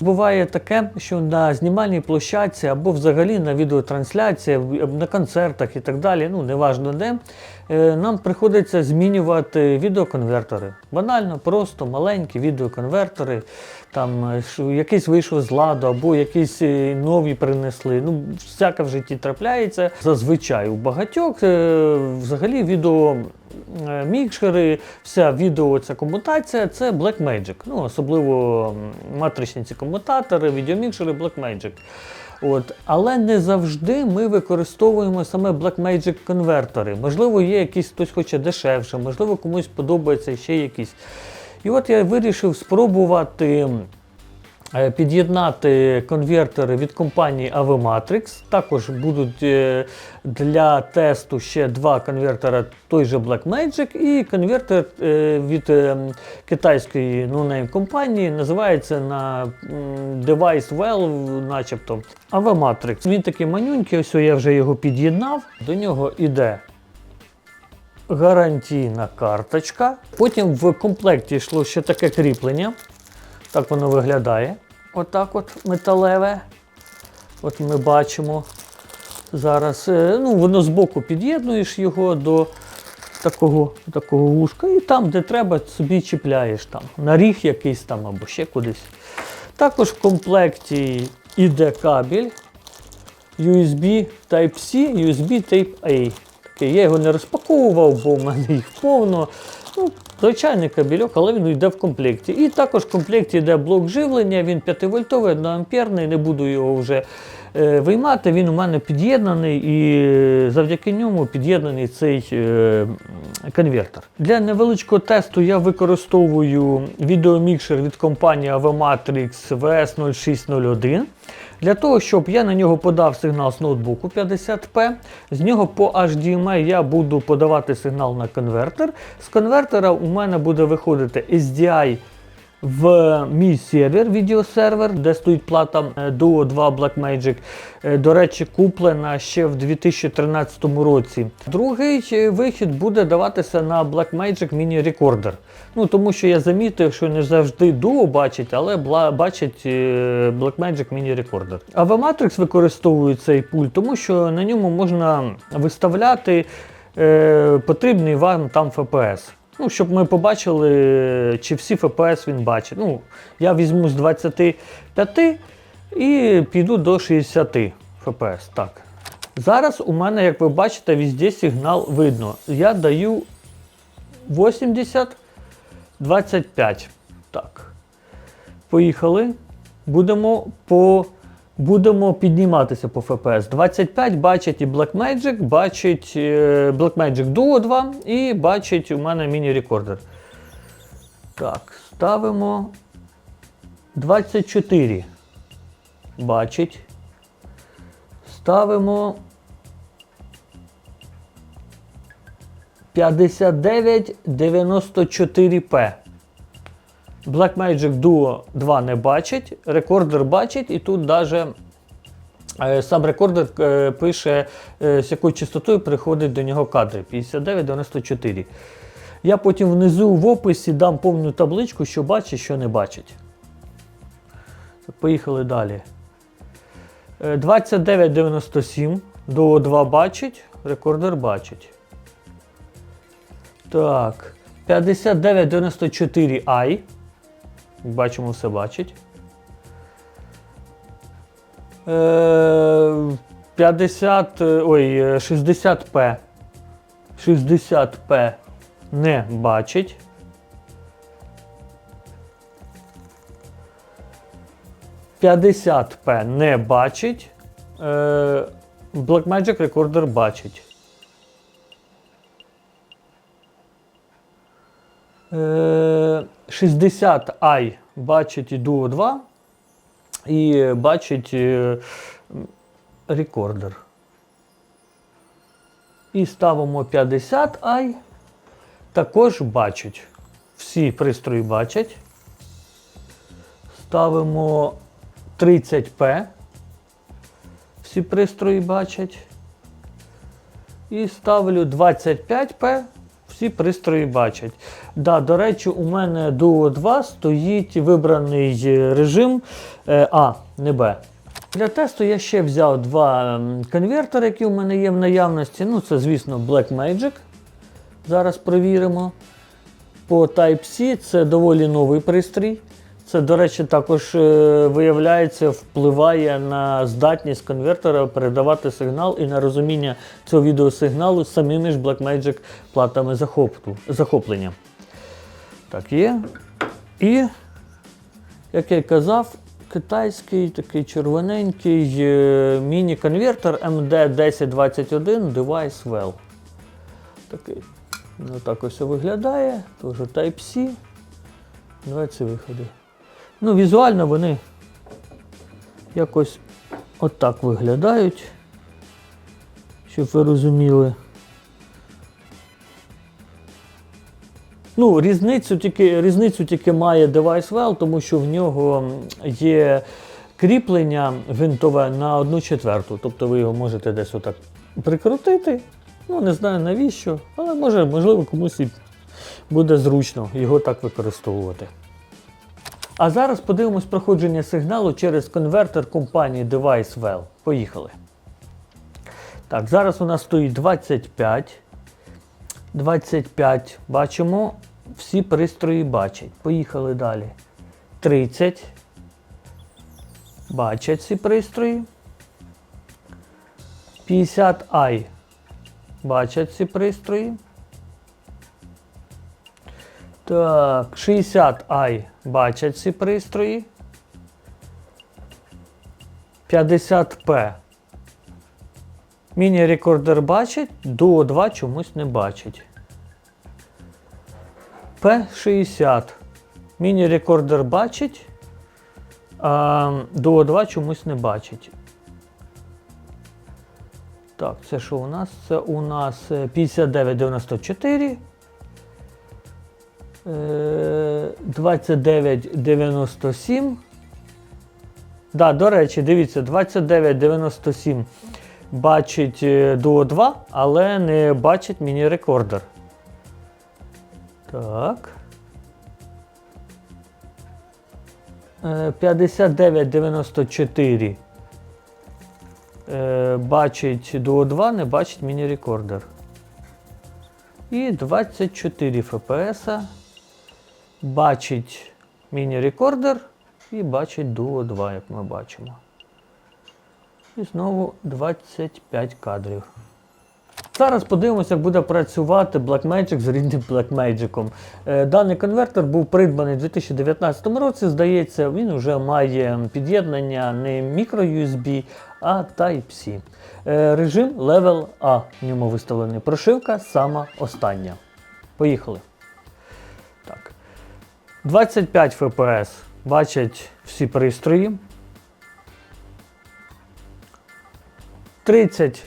Буває таке, що на знімальній площадці або взагалі на відеотрансляції, на концертах і так далі, ну неважно де, е, нам приходиться змінювати відеоконвертори. Банально, просто маленькі відеоконвертори, там е, якийсь вийшов з ладу, або якісь е, нові принесли. Ну, всяке в житті трапляється. Зазвичай у багатьох е, взагалі відео. Мікшери, вся відео, ця комутація це Blackmagic. Ну, особливо матричні ці комутатори, відеомікшери Blackmagic. От. Але не завжди ми використовуємо саме Blackmagic конвертори. Можливо, є якийсь хтось хоче дешевше, можливо, комусь подобається ще якісь. І от я вирішив спробувати е, під'єднати конвертери від компанії Avematrix. Також будуть е, для тесту ще два конвертера той же Blackmagic і конвертер е, від китайської no компанії називається на Device Well, начебто Avematrix. Він такий манюнький, ось я вже його під'єднав. До нього іде гарантійна карточка. Потім в комплекті йшло ще таке кріплення. Так воно виглядає. Отак от металеве. От ми бачимо зараз. е, Ну, воно збоку під'єднуєш його до такого, такого вушка, і там, де треба, собі чіпляєш там. На ріг якийсь там або ще кудись. Також в комплекті іде кабель USB Type-C, USB Type-A. Такий, я його не розпаковував, бо в мене їх повно. Ну, звичайний кабельок, але він йде в комплекті. І також в комплекті йде блок живлення, він 5 вольтовий, 1 амперний, не буду його вже е, виймати. Він у мене під'єднаний і е, завдяки ньому під'єднаний цей е, конвертер. Для невеличкого тесту я використовую відеомікшер від компанії Avematrix VS0601. Для того, щоб я на нього подав сигнал з ноутбуку 50p, з нього по HDMI я буду подавати сигнал на конвертер. З конвертера у мене буде виходити SDI в мій сервер, відеосервер, де стоїть плата е, Duo 2 Blackmagic. Е, До речі, куплена ще в 2013 році. Другий е, вихід буде даватися на Blackmagic Mini Recorder. Ну, тому що я замітив, що не завжди Duo бачить, але бачить Blackmagic Mini Recorder. А використовує цей пульт, тому що на ньому можна виставляти е, потрібний вам там FPS. Ну, щоб ми побачили, чи всі FPS він бачить. Ну, я візьму з 25 і піду до 60 FPS. Так. Зараз у мене, як ви бачите, везде сигнал видно. Я даю 80, 25. Так. Поїхали. Будемо по. Будемо підніматися по FPS. 25 бачить і Blackmagic, бачить е, Blackmagic Duo 2 і бачить у мене міні-рекордер. Так, ставимо 24. Бачить. Ставимо 5994P. Blackmagic Duo 2 не бачить, рекордер бачить, і тут навіть е, сам рекордер е, пише, е, з якою частотою приходить до нього кадри 5994. Я потім внизу в описі дам повну табличку, що бачить, що не бачить. Поїхали далі. Е, 2997 до 2 бачить, рекордер бачить. Так. 5994i. Бачимо, все бачить. Е, 50, е, ой, е, 60p. 60p не бачить. П'ятдесят П не бачить. Е, Blackmagic Recorder бачить. Е, 60 i бачить і Duo 2 і бачить е, рекордер. І ставимо 50 i. Також бачить. Всі пристрої бачать. Ставимо 30p. Всі пристрої бачать. І ставлю 25p. Всі пристрої бачать. Да, до речі, у мене Duo 2 стоїть вибраний е, режим е, А, не Б. Для тесту я ще взяв два м, конвертери, які у мене є в наявності. Ну, це, звісно, Blackmagic. Зараз провіримо. По Type-C це доволі новий пристрій. Це, до речі, також е, виявляється, впливає на здатність конвертера передавати сигнал і на розуміння цього відеосигналу самими ж Blackmagic платами захоплення. Так, є. І, як я казав, китайський такий червоненький е, міні-конвертер MD1021 Device Well. Такий. Ну, так ось виглядає. Теж Type-C. Ці виходи. Ну, візуально вони якось отак виглядають. Щоб ви розуміли. Ну, різницю тільки, різницю тільки має Device Well, тому що в нього є кріплення винтове на одну четверту. Тобто ви його можете десь отак прикрутити. Ну, не знаю навіщо, але може, можливо, комусь і буде зручно його так використовувати. А зараз подивимось проходження сигналу через конвертер компанії DeviceWell. Поїхали. Так, зараз у нас стоїть 25. 25. Бачимо, всі пристрої бачать. Поїхали далі. 30. Бачать ці пристрої. 50i. Бачать ці пристрої. Так, 60i бачать ці пристрої. 50p. Міні-рекордер бачить, Duo 2 чомусь не бачить. P60. Міні-рекордер бачить, а Duo 2 чомусь не бачить. Так, це що у нас? Це у нас е, 5994. Е, 2997. Да, до речі, дивіться, 2997 бачить е, Duo 2, але не бачить міні-рекордер. Так. Е, 5994 е, бачить Duo 2, не бачить міні-рекордер. І 24 FPS бачить міні-рекордер і бачить Duo 2, як ми бачимо. І знову 25 кадрів. Зараз подивимося, як буде працювати Blackmagic з рідним Blackmagic. Е, Даний конвертер був придбаний у 2019 році. Здається, він вже має під'єднання не microUSB, а Type-C. Е, Режим Level A. В ньому виставлений прошивка сама остання. Поїхали. Так. 25 FPS бачать всі пристрої. 30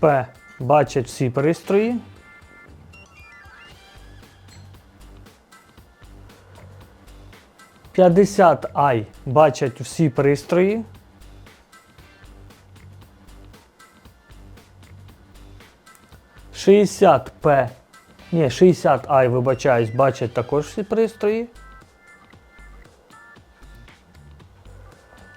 П бачать всі пристрої. П'ятдесят I бачать всі пристрої. Шістдесят П. Ні, 60 I, вибачаюсь, бачать також всі пристрої.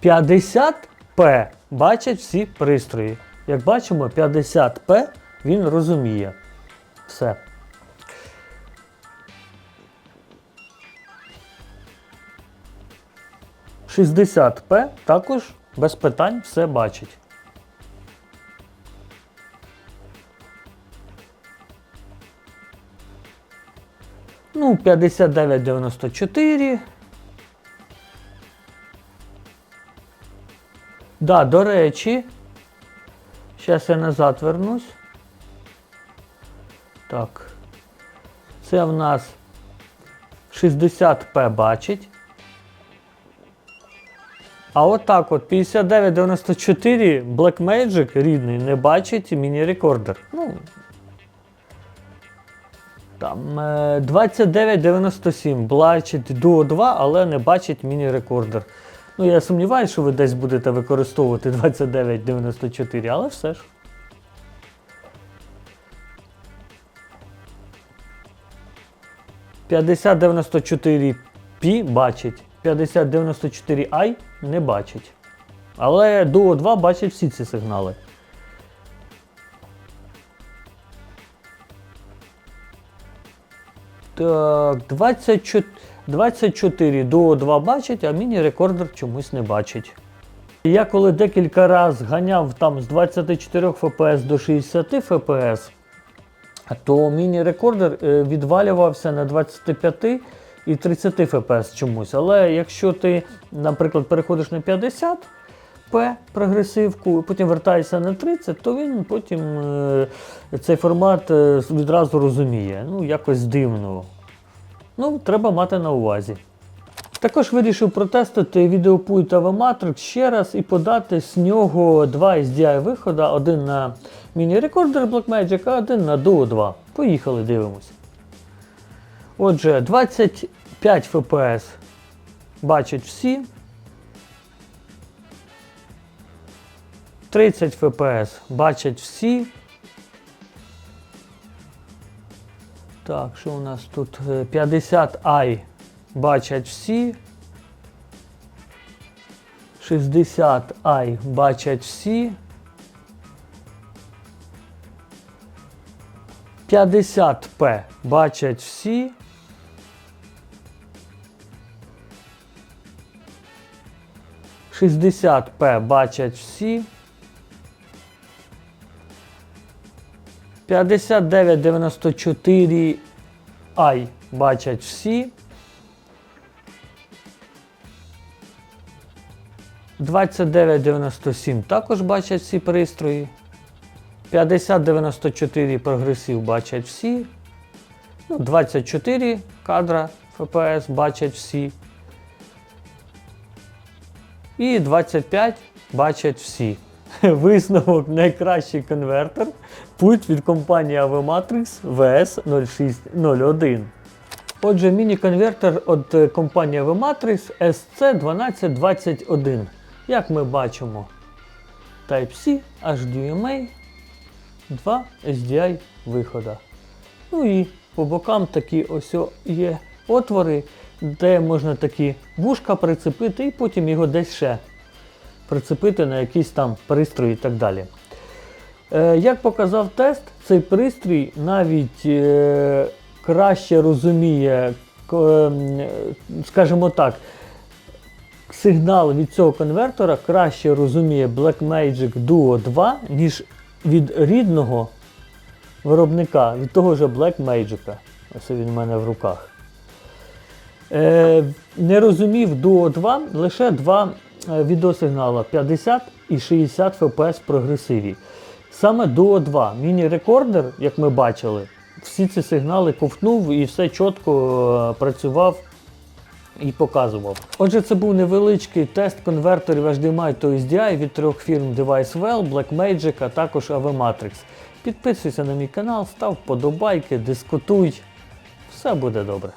50 П бачать всі пристрої. Як бачимо, 50П він розуміє. Все. Шістдесят П також без питань все бачить. Ну, 5994. Да, до речі, зараз я назад вернусь. Так. Це в нас 60p бачить. А отак от 5994 Blackmagic рідний не бачить міні-рекордер. Ну, там е, 2997 бачить Duo 2, але не бачить міні-рекордер. Ну, я сумніваюся, що ви десь будете використовувати 2994, але все ж. 5094P бачить, 5094i не бачить. Але Duo 2 бачить всі ці сигнали. 24, 24 Duo 2 бачить, а міні-рекордер чомусь не бачить. Я коли декілька разів ганяв там з 24 FPS до 60 FPS, то міні-рекордер е, відвалювався на 25 і 30 FPS чомусь. Але якщо ти, наприклад, переходиш на 50 P прогресивку, потім вертаєшся на 30, то він потім е, цей формат е, відразу розуміє. Ну, якось дивно. Ну, треба мати на увазі. Також вирішив протестити відеопульт Avamatrix ще раз і подати з нього два SDI виходи, один на міні-рекордер Blackmagic, а один на Duo 2. Поїхали, дивимось. Отже, 25 FPS бачать всі. 30 FPS бачать всі. Так, що у нас тут? Е, 50 i бачать всі. 60 i бачать всі. 50p бачать всі. Шістдесят П бачать всі. 5994 i бачать всі. 2997 також бачать всі пристрої. 5094 прогресив бачать всі. Ну, 24 кадра FPS бачать всі. І 25 бачать всі. Висновок найкращий конвертер. Пульт від компанії Avematrix VS0601. Отже, міні-конвертер від е, компанії Avematrix SC1221. Як ми бачимо, Type-C, HDMI, два SDI вихода. Ну і по бокам такі ось є отвори, де можна такі вушка прицепити і потім його десь ще прицепити на якийсь там пристрій і так далі. Е, як показав тест, цей пристрій навіть е, краще розуміє, ем, скажімо так, сигнал від цього конвертора краще розуміє Blackmagic Duo 2, ніж від рідного виробника, від того ж Blackmagic. Ось він в мене в руках. Е, не розумів Duo 2 лише два е, відеосигнали 50 і 60 FPS в прогресиві. Саме Duo 2 міні-рекордер, як ми бачили, всі ці сигнали ковтнув і все чітко е, працював і показував. Отже, це був невеличкий тест конвертерів HDMI та SDI від трьох фірм DeviceWell, Blackmagic, а також AVMatrix. Підписуйся на мій канал, став вподобайки, дискутуй. Все буде добре.